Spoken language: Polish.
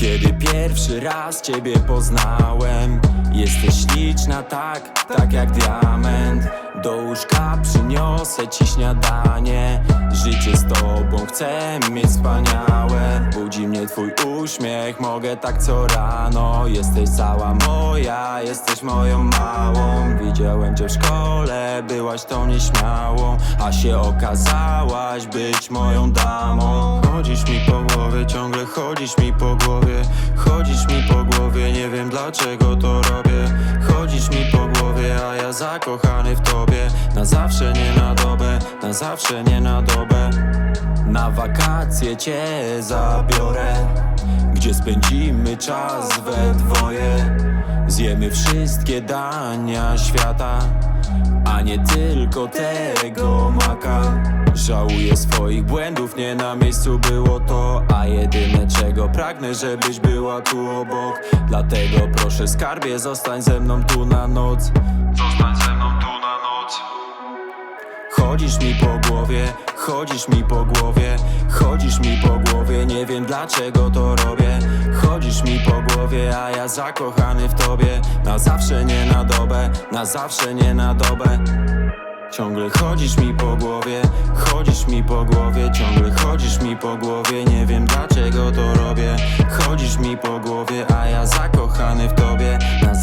Kiedy pierwszy raz ciebie poznałem Jesteś śliczna tak, tak jak diament. Do łóżka przyniosę ci śniadanie. Życie z tobą chcę mieć wspaniałe. Budzi mnie twój uśmiech, mogę tak co rano. Jesteś cała moja, jesteś moją małą. Widziałem cię w szkole, byłaś tą nieśmiałą A się okazałaś być moją damą Chodzisz mi po głowie, ciągle chodzisz mi po głowie. Chodzisz mi po głowie, nie wiem dlaczego to robię. Chodzisz mi po głowie, a ja zakochany w tobie. Na zawsze, nie na dobę, na zawsze, nie na dobę. Na wakacje cię zabiorę Gdzie spędzimy czas we dwoje. Zjemy wszystkie dania świata a nie tylko tego Żałuję swoich błędów, nie na miejscu było to A jedyne czego pragnę, żebyś była tu obok. Dlatego proszę skarbie, zostań ze mną tu na noc. Zostań ze mną tu na noc. Chodzisz mi po głowie, chodzisz mi po głowie Chodzisz mi po głowie, nie wiem dlaczego to robię. Chodzisz mi po głowie, a ja zakochany w tobie. Na zawsze, nie na dobę, na zawsze, nie na dobę Ciągle chodzisz mi po głowie, chodzisz mi po głowie Ciągle chodzisz mi po głowie, nie wiem dlaczego to robię. Chodzisz mi po głowie, a ja zakochany w tobie Na